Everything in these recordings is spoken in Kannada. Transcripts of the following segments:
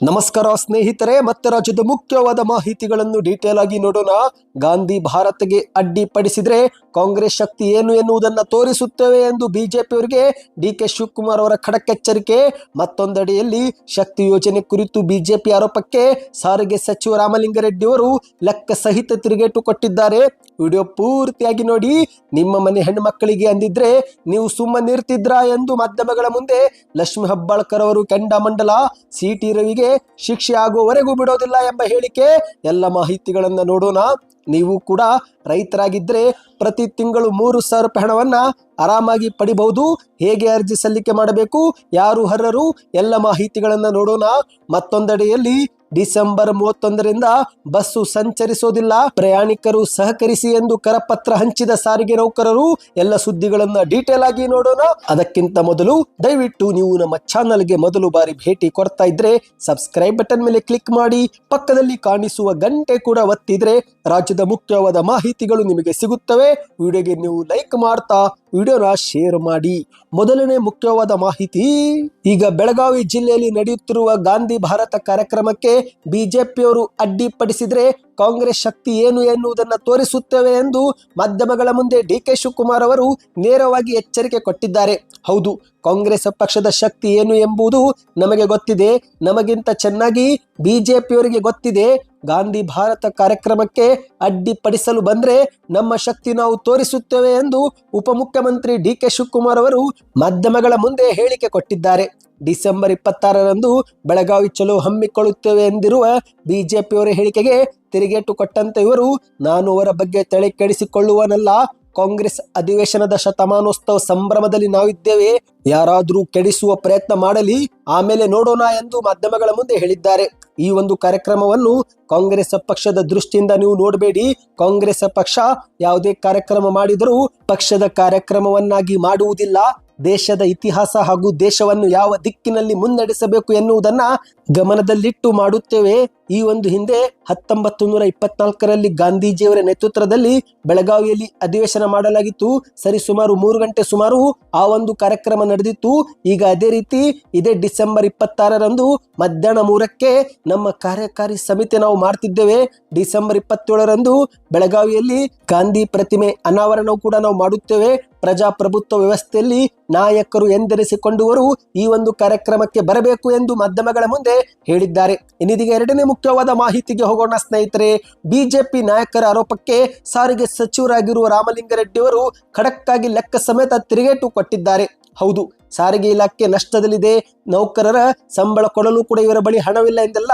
ನಮಸ್ಕಾರ ಸ್ನೇಹಿತರೆ, ಮತ್ತೆ ರಾಜ್ಯದ ಮುಖ್ಯವಾದ ಮಾಹಿತಿಗಳನ್ನು ಡೀಟೇಲ್ ಆಗಿ ನೋಡೋಣ. ಗಾಂಧಿ ಭಾರತ್ಗೆ ಅಡ್ಡಿಪಡಿಸಿದ್ರೆ ಕಾಂಗ್ರೆಸ್ ಶಕ್ತಿ ಏನು ಎನ್ನುವುದನ್ನು ತೋರಿಸುತ್ತೇವೆ ಎಂದು ಬಿಜೆಪಿಯವರಿಗೆ ಡಿ ಕೆ ಶಿವಕುಮಾರ್ ಅವರ ಖಡಕ್ ಎಚ್ಚರಿಕೆ ಮತ್ತೊಂದೆಡೆಯಲ್ಲಿ ಶಕ್ತಿ ಯೋಜನೆ ಕುರಿತು ಬಿಜೆಪಿ ಆರೋಪಕ್ಕೆ ಸಾರಿಗೆ ಸಚಿವ ರಾಮಲಿಂಗಾರೆಡ್ಡಿ ಅವರು ಲೆಕ್ಕ ಸಹಿತ ತಿರುಗೇಟು ಕೊಟ್ಟಿದ್ದಾರೆ. ವಿಡಿಯೋ ಪೂರ್ತಿಯಾಗಿ ನೋಡಿ. ನಿಮ್ಮ ಮನೆ ಹೆಣ್ಣು ಮಕ್ಕಳಿಗೆ ಅಂದಿದ್ರೆ ನೀವು ಸುಮ್ಮನಿರ್ತಿದ್ರಾ ಎಂದು ಮಾಧ್ಯಮಗಳ ಮುಂದೆ ಲಕ್ಷ್ಮಿ ಹಬ್ಬಾಳ್ಕರ್ ಅವರು ಕೆಂಡಾ ಮಂಡಲ ಸಿಟಿ ರವಿಗೆ ಶಿಕ್ಷೆ ಆಗುವವರೆಗೂ ಬಿಡೋದಿಲ್ಲ ಎಂಬ ಹೇಳಿಕೆ, ಎಲ್ಲ ಮಾಹಿತಿಗಳನ್ನು ನೋಡೋಣ. ನೀವು ಕೂಡ ರೈತರಾಗಿದ್ದರೆ ಪ್ರತಿ ತಿಂಗಳು ಮೂರು ಸಾವಿರ ರೂಪಾಯಿ ಹಣವನ್ನು ಆರಾಮಾಗಿ ಪಡಿಬಹುದು, ಹೇಗೆ ಅರ್ಜಿ ಸಲ್ಲಿಕೆ ಮಾಡಬೇಕು, ಯಾರು ಹರರು ಎಲ್ಲ ಮಾಹಿತಿಗಳನ್ನು ನೋಡೋಣ. ಮತ್ತೊಂದೆಡೆಯಲ್ಲಿ ಡಿಸೆಂಬರ್ ಮೂವತ್ತೊಂದರಿಂದ ಬಸ್ಸು ಸಂಚರಿಸೋದಿಲ್ಲ. ಪ್ರಯಾಣಿಕರು ಸಹಕರಿಸಿ ಎಂದು ಕರಪತ್ರ ಹಂಚಿದ ಸಾರಿಗೆ ನೌಕರರು, ಎಲ್ಲ ಸುದ್ದಿಗಳನ್ನ ಡೀಟೇಲ್ ಆಗಿ ನೋಡೋಣ. ಅದಕ್ಕಿಂತ ಮೊದಲು ದಯವಿಟ್ಟು ನೀವು ನಮ್ಮ ಚಾನಲ್ಗೆ ಮೊದಲು ಬಾರಿ ಭೇಟಿ ಕೊಡ್ತಾ ಇದ್ರೆ ಸಬ್ಸ್ಕ್ರೈಬ್ ಬಟನ್ ಮೇಲೆ ಕ್ಲಿಕ್ ಮಾಡಿ, ಪಕ್ಕದಲ್ಲಿ ಕಾಣಿಸುವ ಗಂಟೆ ಕೂಡ ಒತ್ತಿದ್ರೆ ರಾಜ್ಯದ ಮುಖ್ಯವಾದ ಮಾಹಿತಿಗಳು ನಿಮಗೆ ಸಿಗುತ್ತವೆ. ವಿಡಿಯೋಗೆ ನೀವು ಲೈಕ್ ಮಾಡ್ತಾ ವಿಡಿಯೋನ ಶೇರ್ ಮಾಡಿ. ಮೊದಲನೇ ಮುಖ್ಯವಾದ ಮಾಹಿತಿ, ಈಗ ಬೆಳಗಾವಿ ಜಿಲ್ಲೆಯಲ್ಲಿ ನಡೆಯುತ್ತಿರುವ ಗಾಂಧಿ ಭಾರತ ಕಾರ್ಯಕ್ರಮಕ್ಕೆ ಬಿಜೆಪಿಯವರು ಅಡ್ಡಿಪಡಿಸಿದ್ರೆ ಕಾಂಗ್ರೆಸ್ ಶಕ್ತಿ ಏನು ಎನ್ನುವುದನ್ನು ತೋರಿಸುತ್ತೇವೆ ಎಂದು ಮಾಧ್ಯಮಗಳ ಮುಂದೆ ಡಿ ಕೆ ಶಿವಕುಮಾರ್ ಅವರು ನೇರವಾಗಿ ಎಚ್ಚರಿಕೆ ಕೊಟ್ಟಿದ್ದಾರೆ. ಹೌದು, ಕಾಂಗ್ರೆಸ್ ಪಕ್ಷದ ಶಕ್ತಿ ಏನು ಎಂಬುದು ನಮಗೆ ಗೊತ್ತಿದೆ. ನಮಗಿಂತ ಚೆನ್ನಾಗಿ ಬಿಜೆಪಿಯವರಿಗೆ ಗೊತ್ತಿದೆ. ಗಾಂಧಿ ಭಾರತ ಕಾರ್ಯಕ್ರಮಕ್ಕೆ ಅಡ್ಡಿಪಡಿಸಲು ಬಂದ್ರೆ ನಮ್ಮ ಶಕ್ತಿ ನಾವು ತೋರಿಸುತ್ತೇವೆ ಎಂದು ಉಪಮುಖ್ಯಮಂತ್ರಿ ಡಿ ಕೆ ಶಿವಕುಮಾರ್ ಅವರು ಮಾಧ್ಯಮಗಳ ಮುಂದೆ ಹೇಳಿಕೆ ಕೊಟ್ಟಿದ್ದಾರೆ. ಡಿಸೆಂಬರ್ ಇಪ್ಪತ್ತಾರರಂದು ಬೆಳಗಾವಿ ಚಲೋ ಹಮ್ಮಿಕೊಳ್ಳುತ್ತೇವೆ ಎಂದಿರುವ ಬಿಜೆಪಿಯವರ ಹೇಳಿಕೆಗೆ ತಿರುಗೇಟು ಕೊಟ್ಟಂತ ಇವರು, ನಾನು ಅವರ ಬಗ್ಗೆ ತಲೆ ಕೆಡಿಸಿಕೊಳ್ಳುವನಲ್ಲ. ಕಾಂಗ್ರೆಸ್ ಅಧಿವೇಶನದ ಶತಮಾನೋತ್ಸವ ಸಂಭ್ರಮದಲ್ಲಿ ನಾವಿದ್ದೇವೆ. ಯಾರಾದರೂ ಕೆಡಿಸುವ ಪ್ರಯತ್ನ ಮಾಡಲಿ, ಆಮೇಲೆ ನೋಡೋಣ ಎಂದು ಮಾಧ್ಯಮಗಳ ಮುಂದೆ ಹೇಳಿದ್ದಾರೆ. ಈ ಒಂದು ಕಾರ್ಯಕ್ರಮವನ್ನು ಕಾಂಗ್ರೆಸ್ ಪಕ್ಷದ ದೃಷ್ಟಿಯಿಂದ ನೀವು ನೋಡಬೇಡಿ. ಕಾಂಗ್ರೆಸ್ ಪಕ್ಷ ಯಾವುದೇ ಕಾರ್ಯಕ್ರಮ ಮಾಡಿದರೂ ಪಕ್ಷದ ಕಾರ್ಯಕ್ರಮವನ್ನಾಗಿ ಮಾಡುವುದಿಲ್ಲ. ದೇಶದ ಇತಿಹಾಸ ಹಾಗೂ ದೇಶವನ್ನು ಯಾವ ದಿಕ್ಕಿನಲ್ಲಿ ಮುನ್ನಡೆಸಬೇಕು ಎನ್ನುವುದನ್ನ ಗಮನದಲ್ಲಿಟ್ಟು ಮಾಡುತ್ತೇವೆ. ಈ ಒಂದು ಹಿಂದೆ ಹತ್ತೊಂಬತ್ತು ನೂರ ಇಪ್ಪತ್ನಾಲ್ಕರಲ್ಲಿ ಗಾಂಧೀಜಿಯವರ ನೇತೃತ್ವದಲ್ಲಿ ಬೆಳಗಾವಿಯಲ್ಲಿ ಅಧಿವೇಶನ ಮಾಡಲಾಗಿತ್ತು. ಸರಿ ಸುಮಾರು ಮೂರು ಗಂಟೆ ಸುಮಾರು ಆ ಒಂದು ಕಾರ್ಯಕ್ರಮ ನಡೆದಿತ್ತು. ಈಗ ಅದೇ ರೀತಿ ಇದೇ ಡಿಸೆಂಬರ್ ಇಪ್ಪತ್ತಾರರಂದು ಮಧ್ಯಾಹ್ನ ಮೂರಕ್ಕೆ ನಮ್ಮ ಕಾರ್ಯಕಾರಿ ಸಮಿತಿ ನಾವು ಮಾಡ್ತಿದ್ದೇವೆ. ಡಿಸೆಂಬರ್ ಇಪ್ಪತ್ತೇಳರಂದು ಬೆಳಗಾವಿಯಲ್ಲಿ ಗಾಂಧಿ ಪ್ರತಿಮೆ ಅನಾವರಣವು ಕೂಡ ನಾವು ಮಾಡುತ್ತೇವೆ. ಪ್ರಜಾಪ್ರಭುತ್ವ ವ್ಯವಸ್ಥೆಯಲ್ಲಿ ನಾಯಕರು ಎಂದೆನಿಸಿಕೊಂಡವರು ಈ ಒಂದು ಕಾರ್ಯಕ್ರಮಕ್ಕೆ ಬರಬೇಕು ಎಂದು ಮಾಧ್ಯಮಗಳ ಮುಂದೆ ಹೇಳಿದ್ದಾರೆ. ಇನ್ನಿದೀಗ ಎರಡನೇ ಮುಖ್ಯವಾದ ಮಾಹಿತಿಗೆ ಹೋಗೋಣ ಸ್ನೇಹಿತರೆ. ಬಿಜೆಪಿ ನಾಯಕರ ಆರೋಪಕ್ಕೆ ಸಾರಿಗೆ ಸಚಿವರಾಗಿರುವ ರಾಮಲಿಂಗರೆಡ್ಡಿ ಅವರು ಖಡಕ್ಕಾಗಿ ಲೆಕ್ಕ ಸಮೇತ ತಿರುಗೇಟು ಕೊಟ್ಟಿದ್ದಾರೆ. ಹೌದು, ಸಾರಿಗೆ ಇಲಾಖೆ ನಷ್ಟದಲ್ಲಿದೆ. ನೌಕರರ ಸಂಬಳ ಕೊಡಲು ಕೂಡ ಇವರ ಬಳಿ ಹಣವಿಲ್ಲ ಎಂದೆಲ್ಲ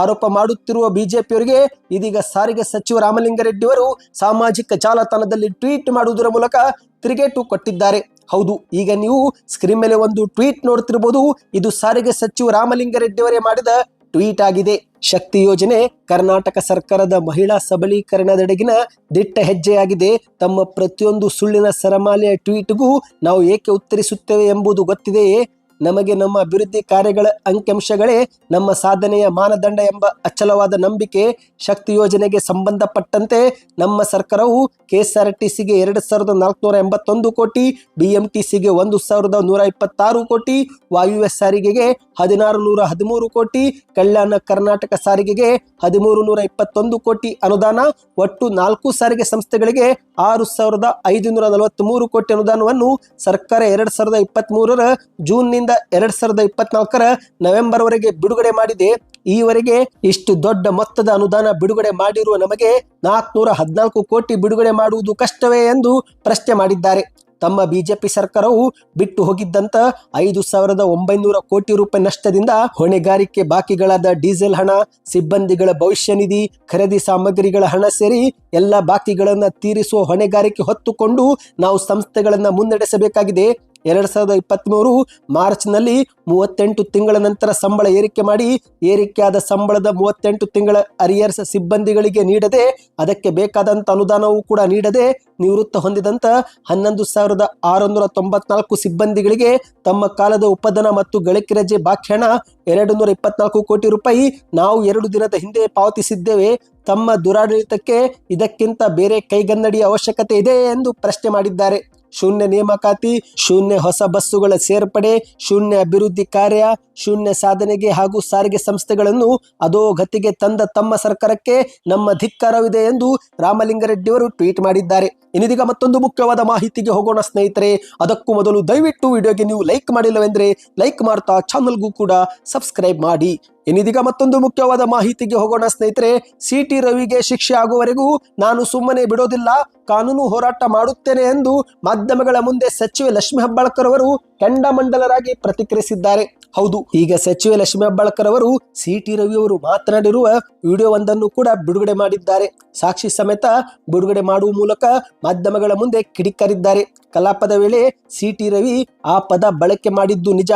ಆರೋಪ ಮಾಡುತ್ತಿರುವ ಬಿಜೆಪಿಯವರಿಗೆ ಇದೀಗ ಸಾರಿಗೆ ಸಚಿವ ರಾಮಲಿಂಗಾರೆಡ್ಡಿ ಅವರು ಸಾಮಾಜಿಕ ಜಾಲತಾಣದಲ್ಲಿ ಟ್ವೀಟ್ ಮಾಡುವುದರ ಮೂಲಕ ತಿರುಗೇಟು ಕೊಟ್ಟಿದ್ದಾರೆ. ಹೌದು, ಈಗ ನೀವು ಸ್ಕ್ರೀನ್ ಮೇಲೆ ಒಂದು ಟ್ವೀಟ್ ನೋಡ್ತಿರ್ಬೋದು ಇದು ಸಾರಿಗೆ ಸಚಿವ ರಾಮಲಿಂಗಾರೆಡ್ಡಿ ಅವರೇ ಮಾಡಿದ ಟ್ವೀಟ್ ಆಗಿದೆ. ಶಕ್ತಿ ಯೋಜನೆ ಕರ್ನಾಟಕ ಸರ್ಕಾರದ ಮಹಿಳಾ ಸಬಲೀಕರಣದೆಡೆಗಿನ ದಿಟ್ಟ ಹೆಜ್ಜೆಯಾಗಿದೆ. ತಮ್ಮ ಪ್ರತಿಯೊಂದು ಸುಳ್ಳಿನ ಸರಮಾಲೆಯ ಟ್ವೀಟ್ಗೂ ನಾವು ಏಕೆ ಉತ್ತರಿಸುತ್ತೇವೆ ಎಂಬುದು ಗೊತ್ತಿದೆಯೇ? ನಮಗೆ ನಮ್ಮ ಅಭಿವೃದ್ಧಿ ಕಾರ್ಯಗಳ ಅಂಕಿಅಂಶಗಳೇ ನಮ್ಮ ಸಾಧನೆಯ ಮಾನದಂಡ ಎಂಬ ಅಚಲವಾದ ನಂಬಿಕೆ ಶಕ್ತಿ ಯೋಜನೆಗೆ ಸಂಬಂಧಪಟ್ಟಂತೆ ನಮ್ಮ ಸರ್ಕಾರವು ಕೆಎಸ್ಆರ್ಟಿಸಿಗೆ ಎರಡು ಸಾವಿರದ ನಾಲ್ಕುನೂರ ಎಂಬತ್ತೊಂದು ಕೋಟಿ, ಬಿಎಂಟಿಸಿಗೆ ಒಂದು ಸಾವಿರದ ನೂರ ಇಪ್ಪತ್ತಾರು ಕೋಟಿ ವಾಯುವ್ಯ ಸಾರಿಗೆಗೆ ಹದಿನಾರು ನೂರ ಹದಿಮೂರು ಕೋಟಿ, ಕಲ್ಯಾಣ ಕರ್ನಾಟಕ ಸಾರಿಗೆಗೆ ಹದಿಮೂರು ನೂರ ಇಪ್ಪತ್ತೊಂದು ಕೋಟಿ ಅನುದಾನ, ಒಟ್ಟು ನಾಲ್ಕು ಸಾರಿಗೆ ಸಂಸ್ಥೆಗಳಿಗೆ ಆರು ಸಾವಿರದ ಐದುನೂರ ನಲವತ್ತ್ ಮೂರು ಕೋಟಿ ಅನುದಾನವನ್ನು ಸರ್ಕಾರ ಎರಡು ಸಾವಿರದ ಇಪ್ಪತ್ತ್ ಮೂರರ ಜೂನ್ನಿಂದ ಎರಡ್ ಸಾವಿರದ ಇಪ್ಪತ್ನಾಲ್ಕರ ನವೆಂಬರ್ ವರೆಗೆ ಬಿಡುಗಡೆ ಮಾಡಿದೆ. ಈವರೆಗೆ ಇಷ್ಟು ದೊಡ್ಡ ಮೊತ್ತದ ಅನುದಾನ ಬಿಡುಗಡೆ ಮಾಡಿರುವ ನಮಗೆ ನಾಲ್ಕುನೂರ ಹದಿನಾಲ್ಕು ಕೋಟಿ ಬಿಡುಗಡೆ ಮಾಡುವುದು ಕಷ್ಟವೇ ಎಂದು ಪ್ರಶ್ನೆ ಮಾಡಿದ್ದಾರೆ. ತಮ್ಮ ಬಿಜೆಪಿ ಸರ್ಕಾರವು ಬಿಟ್ಟು ಹೋಗಿದ್ದಂತ ಐದು ಸಾವಿರದ ಒಂಬೈನೂರ ಕೋಟಿ ರೂಪಾಯಿ ನಷ್ಟದಿಂದ ಹೊಣೆಗಾರಿಕೆ ಬಾಕಿಗಳಾದ ಡೀಸೆಲ್ ಹಣ, ಸಿಬ್ಬಂದಿಗಳ ಭವಿಷ್ಯ ನಿಧಿ, ಖರೀದಿ ಸಾಮಗ್ರಿಗಳ ಹಣ ಸೇರಿ ಎಲ್ಲ ಬಾಕಿಗಳನ್ನು ತೀರಿಸುವ ಹೊಣೆಗಾರಿಕೆ ಹೊತ್ತುಕೊಂಡು ನಾವು ಸಂಸ್ಥೆಗಳನ್ನು ಮುನ್ನಡೆಸಬೇಕಾಗಿದೆ. ಎರಡ್ ಸಾವಿರದ ಇಪ್ಪತ್ತ್ಮೂರು ಮಾರ್ಚ್ನಲ್ಲಿ ಮೂವತ್ತೆಂಟು ತಿಂಗಳ ನಂತರ ಸಂಬಳ ಏರಿಕೆ ಮಾಡಿ, ಏರಿಕೆಯಾದ ಸಂಬಳದ ಮೂವತ್ತೆಂಟು ತಿಂಗಳ ಅರಿಯರ್ಸ್ ಸಿಬ್ಬಂದಿಗಳಿಗೆ ನೀಡದೆ, ಅದಕ್ಕೆ ಬೇಕಾದಂಥ ಅನುದಾನವೂ ಕೂಡ ನೀಡದೆ ನಿವೃತ್ತ ಹೊಂದಿದಂತ ಹನ್ನೊಂದು ಸಾವಿರದ ಆರುನೂರ ತೊಂಬತ್ನಾಲ್ಕು ಸಿಬ್ಬಂದಿಗಳಿಗೆ ತಮ್ಮ ಕಾಲದ ಉಪಧನ ಮತ್ತು ಗಳಿಕೆ ರಜೆ ಬಾಕಿ ಹಣ ಎರಡು ನೂರ ಇಪ್ಪತ್ನಾಲ್ಕು ಕೋಟಿ ರೂಪಾಯಿ ನಾವು ಎರಡು ದಿನದ ಹಿಂದೆ ಪಾವತಿಸಿದ್ದೇವೆ. ತಮ್ಮ ದುರಾಡಳಿತಕ್ಕೆ ಇದಕ್ಕಿಂತ ಬೇರೆ ಕೈಗನ್ನಡಿಯ ಅವಶ್ಯಕತೆ ಇದೆ ಎಂದು ಪ್ರಶ್ನೆ ಮಾಡಿದ್ದಾರೆ. ಶೂನ್ಯ ನೇಮಕಾತಿ, ಶೂನ್ಯ ಹೊಸ ಬಸ್ಸುಗಳ ಸೇರ್ಪಡೆ, ಶೂನ್ಯ ಅಭಿವೃದ್ಧಿ ಕಾರ್ಯ, ಶೂನ್ಯ ಸಾಧನೆಗೆ ಹಾಗೂ ಸಾರಿಗೆ ಸಂಸ್ಥೆಗಳನ್ನು ಅಧೋಗತಿಗೆ ತಂದ ತಮ್ಮ ಸರ್ಕಾರಕ್ಕೆ ನಮ್ಮ ಧಿಕ್ಕಾರವಿದೆ ಎಂದು ರಾಮಲಿಂಗಾರೆಡ್ಡಿ ಅವರು ಟ್ವೀಟ್ ಮಾಡಿದ್ದಾರೆ. ಇನ್ನಿದೀಗ ಮತ್ತೊಂದು ಮುಖ್ಯವಾದ ಮಾಹಿತಿಗೆ ಹೋಗೋಣ ಸ್ನೇಹಿತರೆ. ಅದಕ್ಕೂ ಮೊದಲು ದಯವಿಟ್ಟು ವಿಡಿಯೋಗೆ ನೀವು ಲೈಕ್ ಮಾಡಿಲ್ಲವೆಂದ್ರೆ ಲೈಕ್ ಮಾಡ್ತಾ ಚಾನಲ್ಗೂ ಕೂಡ ಸಬ್ಸ್ಕ್ರೈಬ್ ಮಾಡಿ. ಇನ್ನಿದೀಗ ಮತ್ತೊಂದು ಮುಖ್ಯವಾದ ಮಾಹಿತಿಗೆ ಹೋಗೋಣ ಸ್ನೇಹಿತರೆ ಸಿ ಟಿ ರವಿಗೆ ಶಿಕ್ಷೆ ಆಗುವವರೆಗೂ ನಾನು ಸುಮ್ಮನೆ ಬಿಡೋದಿಲ್ಲ, ಕಾನೂನು ಹೋರಾಟ ಮಾಡುತ್ತೇನೆ ಎಂದು ಮಾಧ್ಯಮಗಳ ಮುಂದೆ ಸಚಿವೆ ಲಕ್ಷ್ಮೀ ಹೆಬ್ಬಾಳ್ಕರ್ ಅವರು ಕೆಂಡಮಂಡಲರಾಗಿ ಪ್ರತಿಕ್ರಿಯಿಸಿದ್ದಾರೆ. ಹೌದು, ಈಗ ಸಚಿವೆ ಲಕ್ಷ್ಮಿ ಹೆಬ್ಬಾಳ್ಕರ್ ಅವರು ಸಿ ಟಿ ರವಿ ಅವರು ಮಾತನಾಡಿರುವ ವಿಡಿಯೋವೊಂದನ್ನು ಕೂಡ ಬಿಡುಗಡೆ ಮಾಡಿದ್ದಾರೆ. ಸಾಕ್ಷಿ ಸಮೇತ ಬಿಡುಗಡೆ ಮಾಡುವ ಮೂಲಕ ಮಾಧ್ಯಮಗಳ ಮುಂದೆ ಕಿಡಿಕಾರಿದ್ದಾರೆ. ಕಲಾಪದ ವೇಳೆ ಸಿ ಟಿ ರವಿ ಆ ಪದ ಬಳಕೆ ಮಾಡಿದ್ದು ನಿಜ.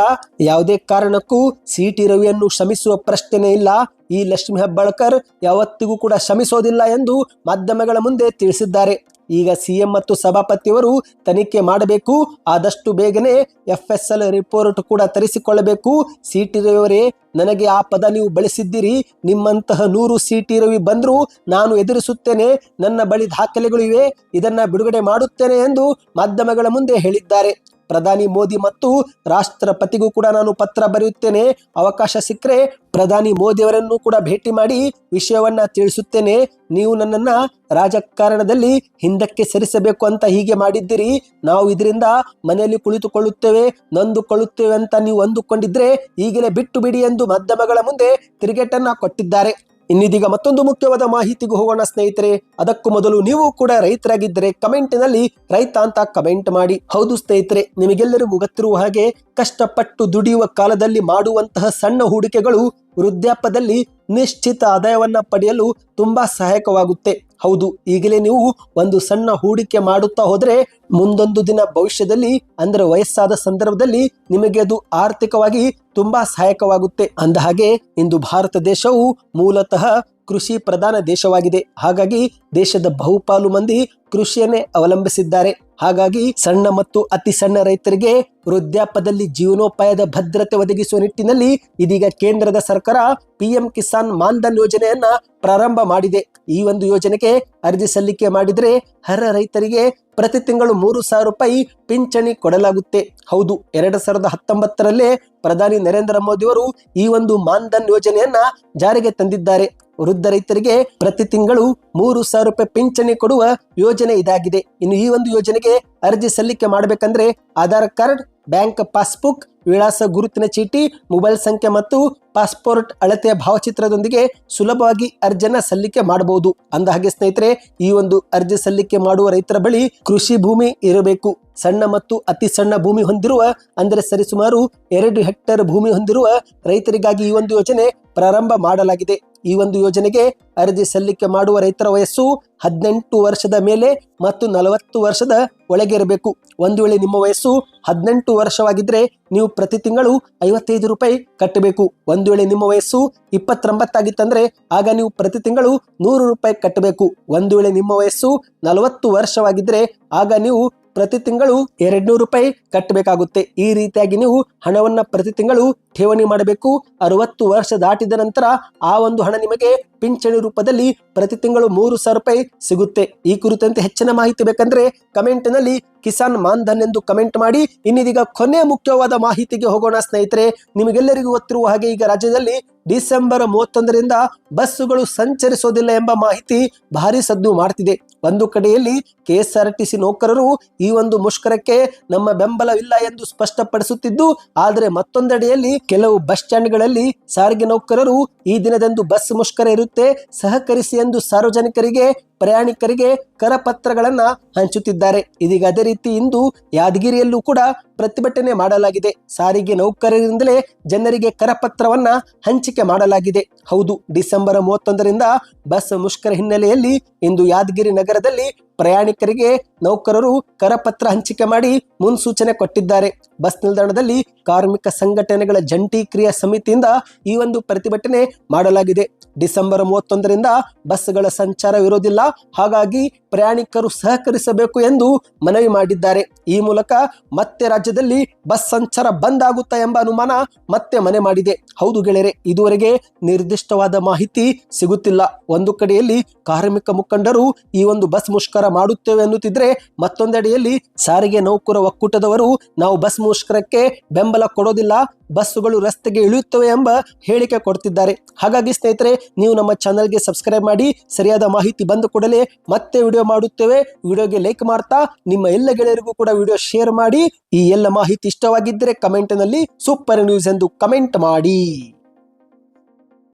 ಯಾವುದೇ ಕಾರಣಕ್ಕೂ ಸಿ ಟಿ ರವಿಯನ್ನು ಶ್ರಮಿಸುವ ಪ್ರಶ್ನೆನೇ ಇಲ್ಲ. ಈ ಲಕ್ಷ್ಮಿ ಹೆಬ್ಬಾಳ್ಕರ್ ಯಾವತ್ತಿಗೂ ಕೂಡ ಶ್ರಮಿಸೋದಿಲ್ಲ ಎಂದು ಮಾಧ್ಯಮಗಳ ಮುಂದೆ ತಿಳಿಸಿದ್ದಾರೆ. ಈಗ ಸಿಎಂ ಮತ್ತು ಸಭಾಪತಿಯವರು ತನಿಖೆ ಮಾಡಬೇಕು. ಆದಷ್ಟು ಬೇಗನೆ ಎಫ್ ಎಸ್ ಎಲ್ ರಿಪೋರ್ಟ್ ಕೂಡ ತರಿಸಿಕೊಳ್ಳಬೇಕು. ಸಿಟಿ ರವಿಯವರೇ, ನನಗೆ ಆ ಪದ ನೀವು ಬಳಸಿದ್ದೀರಿ. ನಿಮ್ಮಂತಹ ನೂರು ಸಿಟಿ ರವಿ ಬಂದರೂ ನಾನು ಎದುರಿಸುತ್ತೇನೆ. ನನ್ನ ಬಳಿ ದಾಖಲೆಗಳು ಇವೆ. ಇದನ್ನ ಬಿಡುಗಡೆ ಮಾಡುತ್ತೇನೆ ಎಂದು ಮಾಧ್ಯಮಗಳ ಮುಂದೆ ಹೇಳಿದ್ದಾರೆ. ಪ್ರಧಾನಿ ಮೋದಿ ಮತ್ತು ರಾಷ್ಟ್ರಪತಿಗೂ ಕೂಡ ನಾನು ಪತ್ರ ಬರೆಯುತ್ತೇನೆ. ಅವಕಾಶ ಸಿಕ್ಕರೆ ಪ್ರಧಾನಿ ಮೋದಿಯವರನ್ನು ಕೂಡ ಭೇಟಿ ಮಾಡಿ ವಿಷಯವನ್ನ ತಿಳಿಸುತ್ತೇನೆ. ನೀವು ನನ್ನನ್ನ ರಾಜಕಾರಣದಲ್ಲಿ ಹಿಂದಕ್ಕೆ ಸರಿಸಬೇಕು ಅಂತ ಹೀಗೆ ಮಾಡಿದ್ದೀರಿ. ನಾವು ಇದರಿಂದ ಮನೆಯಲ್ಲಿ ಕುಳಿತುಕೊಳ್ಳುತ್ತೇವೆ, ನೊಂದುಕೊಳ್ಳುತ್ತೇವೆ ಅಂತ ನೀವು ಅಂದುಕೊಂಡಿದ್ರೆ ಈಗಲೇ ಬಿಟ್ಟು ಬಿಡಿ ಎಂದು ಮಾಧ್ಯಮಗಳ ಮುಂದೆ ತಿರುಗೇಟನ್ನ ಕೊಟ್ಟಿದ್ದಾರೆ. ಇನ್ನಿದೀಗ ಮತ್ತೊಂದು ಮುಖ್ಯವಾದ ಮಾಹಿತಿಗೂ ಹೋಗೋಣ ಸ್ನೇಹಿತರೆ. ಅದಕ್ಕೂ ಮೊದಲು ನೀವು ಕೂಡ ರೈತರಾಗಿದ್ದರೆ ಕಮೆಂಟ್ನಲ್ಲಿ ರೈತ ಅಂತ ಕಮೆಂಟ್ ಮಾಡಿ. ಹೌದು ಸ್ನೇಹಿತರೆ, ನಿಮಗೆಲ್ಲರಿಗೂ ಗೊತ್ತಿರುವ ಹಾಗೆ ಕಷ್ಟಪಟ್ಟು ದುಡಿಯುವ ಕಾಲದಲ್ಲಿ ಮಾಡುವಂತಹ ಸಣ್ಣ ಹೂಡಿಕೆಗಳು ವೃದ್ಧಾಪ್ಯದಲ್ಲಿ ನಿಶ್ಚಿತ ಆದಾಯವನ್ನ ಪಡೆಯಲು ತುಂಬಾ ಸಹಾಯಕವಾಗುತ್ತೆ. ಹೌದು, ಈಗಲೇ ನೀವು ಒಂದು ಸಣ್ಣ ಹೂಡಿಕೆ ಮಾಡುತ್ತಾ ಹೋದ್ರೆ ಮುಂದೊಂದು ದಿನ ಭವಿಷ್ಯದಲ್ಲಿ, ಅಂದ್ರೆ ವಯಸ್ಸಾದ ಸಂದರ್ಭದಲ್ಲಿ ನಿಮಗೆ ಅದು ಆರ್ಥಿಕವಾಗಿ ತುಂಬಾ ಸಹಾಯಕವಾಗುತ್ತೆ. ಅಂದ ಹಾಗೆ, ಇಂದು ಭಾರತ ದೇಶವು ಮೂಲತಃ ಕೃಷಿ ಪ್ರಧಾನ ದೇಶವಾಗಿದೆ. ಹಾಗಾಗಿ ದೇಶದ ಬಹುಪಾಲು ಮಂದಿ ಕೃಷಿಯನ್ನೇ ಅವಲಂಬಿಸಿದ್ದಾರೆ. ಹಾಗಾಗಿ ಸಣ್ಣ ಮತ್ತು ಅತಿ ಸಣ್ಣ ರೈತರಿಗೆ ವೃದ್ಧಾಪದಲ್ಲಿ ಜೀವನೋಪಾಯದ ಭದ್ರತೆ ಒದಗಿಸುವ ನಿಟ್ಟಿನಲ್ಲಿ ಇದೀಗ ಕೇಂದ್ರದ ಸರ್ಕಾರ ಪಿಎಂ ಕಿಸಾನ್ ಮಾನ್ಧನ್ ಯೋಜನೆಯನ್ನ ಪ್ರಾರಂಭ ಮಾಡಿದೆ. ಈ ಒಂದು ಯೋಜನೆಗೆ ಅರ್ಜಿ ಸಲ್ಲಿಕೆ ಮಾಡಿದರೆ ಹರ ರೈತರಿಗೆ ಪ್ರತಿ ತಿಂಗಳು ಮೂರು ಸಾವಿರ ರೂಪಾಯಿ ಪಿಂಚಣಿ ಕೊಡಲಾಗುತ್ತೆ. ಹೌದು, ಎರಡ್ ಸಾವಿರದ ಹತ್ತೊಂಬತ್ತರಲ್ಲೇ ಪ್ರಧಾನಿ ನರೇಂದ್ರ ಮೋದಿ ಅವರು ಈ ಒಂದು ಮಾನ್ಧನ್ ಯೋಜನೆಯನ್ನ ಜಾರಿಗೆ ತಂದಿದ್ದಾರೆ. ವೃದ್ಧ ರೈತರಿಗೆ ಪ್ರತಿ ತಿಂಗಳು ಮೂರು ಸಾವಿರ ರೂಪಾಯಿ ಪಿಂಚಣಿ ಕೊಡುವ ಯೋಜನೆ ಇದಾಗಿದೆ. ಇನ್ನು ಈ ಒಂದು ಯೋಜನೆಗೆ ಅರ್ಜಿ ಸಲ್ಲಿಕೆ ಮಾಡಬೇಕಂದ್ರೆ ಆಧಾರ್ ಕಾರ್ಡ್, ಬ್ಯಾಂಕ್ ಪಾಸ್ಬುಕ್, ವಿಳಾಸ ಗುರುತಿನ ಚೀಟಿ, ಮೊಬೈಲ್ ಸಂಖ್ಯೆ ಮತ್ತು ಪಾಸ್ಪೋರ್ಟ್ ಅಳತೆಯ ಭಾವಚಿತ್ರದೊಂದಿಗೆ ಸುಲಭವಾಗಿ ಅರ್ಜಿಯನ್ನ ಸಲ್ಲಿಕೆ ಮಾಡಬಹುದು. ಅಂದ ಹಾಗೆ ಸ್ನೇಹಿತರೆ, ಈ ಒಂದು ಅರ್ಜಿ ಸಲ್ಲಿಕೆ ಮಾಡುವ ರೈತರ ಬಳಿ ಕೃಷಿ ಭೂಮಿ ಇರಬೇಕು. ಸಣ್ಣ ಮತ್ತು ಅತಿ ಸಣ್ಣ ಭೂಮಿ ಹೊಂದಿರುವ, ಅಂದರೆ ಸರಿಸುಮಾರು ಎರಡು ಹೆಕ್ಟೇರ್ ಭೂಮಿ ಹೊಂದಿರುವ ರೈತರಿಗಾಗಿ ಈ ಒಂದು ಯೋಜನೆ ಪ್ರಾರಂಭ ಮಾಡಲಾಗಿದೆ. ಈ ಒಂದು ಯೋಜನೆಗೆ ಅರ್ಜಿ ಸಲ್ಲಿಕೆ ಮಾಡುವ ರೈತರ ವಯಸ್ಸು ಹದಿನೆಂಟು ವರ್ಷದ ಮೇಲೆ ಮತ್ತು ನಲವತ್ತು ವರ್ಷದ ಒಳಗೆ ಇರಬೇಕು. ಒಂದು ವೇಳೆ ನಿಮ್ಮ ವಯಸ್ಸು ಹದಿನೆಂಟು ವರ್ಷವಾಗಿದ್ರೆ ನೀವು ಪ್ರತಿ ತಿಂಗಳು ಐವತ್ತೈದು ರೂಪಾಯಿ ಕಟ್ಟಬೇಕು. ಒಂದು ವೇಳೆ ನಿಮ್ಮ ವಯಸ್ಸು ಇಪ್ಪತ್ತೊಂಬತ್ತಾಗಿತ್ತಂದ್ರೆ, ಆಗ ನೀವು ಪ್ರತಿ ತಿಂಗಳು ನೂರು ರೂಪಾಯಿ ಕಟ್ಟಬೇಕು. ಒಂದು ವೇಳೆ ನಿಮ್ಮ ವಯಸ್ಸು ನಲವತ್ತು ವರ್ಷವಾಗಿದ್ರೆ, ಆಗ ನೀವು ಪ್ರತಿ ತಿಂಗಳು ಎರಡ್ನೂರು ರೂಪಾಯಿ ಕಟ್ಟಬೇಕಾಗುತ್ತೆ. ಈ ರೀತಿಯಾಗಿ ನೀವು ಹಣವನ್ನ ಪ್ರತಿ ತಿಂಗಳು ಠೇವಣಿ ಮಾಡಬೇಕು. ಅರವತ್ತು ವರ್ಷ ದಾಟಿದ ನಂತರ ಆ ಒಂದು ಹಣ ನಿಮಗೆ ಪಿಂಚಣಿ ರೂಪದಲ್ಲಿ ಪ್ರತಿ ತಿಂಗಳು ಮೂರು ಸಾವಿರ ರೂಪಾಯಿ ಸಿಗುತ್ತೆ. ಈ ಕುರಿತಂತೆ ಹೆಚ್ಚಿನ ಮಾಹಿತಿ ಬೇಕಂದ್ರೆ ಕಮೆಂಟ್ನಲ್ಲಿ ಕಿಸಾನ್ ಮಾನ್ಧನ್ ಎಂದು ಕಮೆಂಟ್ ಮಾಡಿ. ಇನ್ನಿದೀಗ ಕೊನೆ ಮುಖ್ಯವಾದ ಮಾಹಿತಿಗೆ ಹೋಗೋಣ ಸ್ನೇಹಿತರೆ. ನಿಮಗೆಲ್ಲರಿಗೂ ಗೊತ್ತಿರುವ ಹಾಗೆ ಈಗ ರಾಜ್ಯದಲ್ಲಿ ಡಿಸೆಂಬರ್ ಮೂವತ್ತೊಂದರಿಂದ ಬಸ್ಸುಗಳು ಸಂಚರಿಸೋದಿಲ್ಲ ಎಂಬ ಮಾಹಿತಿ ಭಾರಿ ಸದ್ದು ಮಾಡ್ತಿದೆ. ಒಂದು ಕಡೆಯಲ್ಲಿ ಕೆಎಸ್ಆರ್ಟಿಸಿ ನೌಕರರು ಈ ಒಂದು ಮುಷ್ಕರಕ್ಕೆ ನಮ್ಮ ಬೆಂಬಲವಿಲ್ಲ ಎಂದು ಸ್ಪಷ್ಟಪಡಿಸುತ್ತಿದ್ದು, ಆದರೆ ಮತ್ತೊಂದೆಡೆಯಲ್ಲಿ ಕೆಲವು ಬಸ್ ಸ್ಟ್ಯಾಂಡ್ಗಳಲ್ಲಿ ಸಾರಿಗೆ ನೌಕರರು ಈ ದಿನದಂದು ಬಸ್ ಮುಷ್ಕರ ಇರುತ್ತೆ. ಸಹಕರಿಸಿ ಎಂದು ಸಾರ್ವಜನಿಕರಿಗೆ, ಪ್ರಯಾಣಿಕರಿಗೆ ಕರಪತ್ರಗಳನ್ನು ಹಂಚುತ್ತಿದ್ದಾರೆ. ಇದೀಗ ಅದೇ ರೀತಿ ಇಂದು ಯಾದಗಿರಿಯಲ್ಲೂ ಕೂಡ ಪ್ರತಿಭಟನೆ ಮಾಡಲಾಗಿದೆ. ಸಾರಿಗೆ ನೌಕರರಿಂದಲೇ ಜನರಿಗೆ ಕರಪತ್ರವನ್ನ ಹಂಚಿಕೆ ಮಾಡಲಾಗಿದೆ. ಹೌದು, ಡಿಸೆಂಬರ್ ಮೂವತ್ತೊಂದರಿಂದ ಬಸ್ ಮುಷ್ಕರ ಹಿನ್ನೆಲೆಯಲ್ಲಿ ಇಂದು ಯಾದಗಿರಿ ನಗರದಲ್ಲಿ ಪ್ರಯಾಣಿಕರಿಗೆ ನೌಕರರು ಕರಪತ್ರ ಹಂಚಿಕೆ ಮಾಡಿ ಮುನ್ಸೂಚನೆ ಕೊಟ್ಟಿದ್ದಾರೆ. ಬಸ್ ನಿಲ್ದಾಣದಲ್ಲಿ ಕಾರ್ಮಿಕ ಸಂಘಟನೆಗಳ ಜಂಟಿ ಕ್ರಿಯಾ ಸಮಿತಿಯಿಂದ ಈ ಒಂದು ಪ್ರತಿಭಟನೆ ಮಾಡಲಾಗಿದೆ. ಡಿಸೆಂಬರ್ ಮೂವತ್ತೊಂದರಿಂದ ಬಸ್ಗಳ ಸಂಚಾರವಿರೋದಿಲ್ಲ ಹಾಗಾಗಿ ಪ್ರಯಾಣಿಕರು ಸಹಕರಿಸಬೇಕು ಎಂದು ಮನವಿ ಮಾಡಿದ್ದಾರೆ. ಈ ಮೂಲಕ ಮತ್ತೆ ರಾಜ್ಯದಲ್ಲಿ ಬಸ್ ಸಂಚಾರ ಬಂದ್ ಆಗುತ್ತಾ ಎಂಬ ಅನುಮಾನ ಮತ್ತೆ ಮನೆ ಮಾಡಿದೆ. ಹೌದು ಗೆಳೆಯರೆ, ಇದುವರೆಗೆ ನಿರ್ದಿಷ್ಟವಾದ ಮಾಹಿತಿ ಸಿಗುತ್ತಿಲ್ಲ. ಒಂದು ಕಡೆಯಲ್ಲಿ ಕಾರ್ಮಿಕ ಮುಖಂಡರು ಈ ಒಂದು ಬಸ್ ಮುಷ್ಕರ ಮಾಡುತ್ತೇವೆ ಎನ್ನುತ್ತಿದ್ರೆ ಮತ್ತೊಂದೆಡೆಯಲ್ಲಿ ಸಾರಿಗೆ ನೌಕರ ಒಕ್ಕೂಟದವರು, ನಾವು ಬಸ್ ಮುಷ್ಕರಕ್ಕೆ ಬೆಂಬಲ ಕೊಡೋದಿಲ್ಲ, ಬಸ್ಸುಗಳು ರಸ್ತೆಗೆ ಇಳಿಯುತ್ತವೆ ಎಂಬ ಹೇಳಿಕೆ ಕೊಡ್ತಿದ್ದಾರೆ. ಹಾಗಾಗಿ ಸ್ನೇಹಿತರೆ, ನೀವು ನಮ್ಮ ಚಾನಲ್ಗೆ ಸಬ್ಸ್ಕ್ರೈಬ್ ಮಾಡಿ, ಸರಿಯಾದ ಮಾಹಿತಿ ಬಂದ ಕೂಡಲೇ ಮತ್ತೆ ವಿಡಿಯೋ ಮಾಡುತ್ತೇವೆ. ವಿಡಿಯೋಗೆ ಲೈಕ್ ಮಾಡ್ತಾ, ನಿಮ್ಮ ಎಲ್ಲ ಗೆಳೆಯರಿಗೂ ಕೂಡ ವಿಡಿಯೋ ಶೇರ್ ಮಾಡಿ. ಈ ಎಲ್ಲ ಮಾಹಿತಿ ಇಷ್ಟವಾಗಿದ್ದರೆ ಕಮೆಂಟ್ನಲ್ಲಿ ಸೂಪರ್ ನ್ಯೂಸ್ ಎಂದು ಕಮೆಂಟ್ ಮಾಡಿ.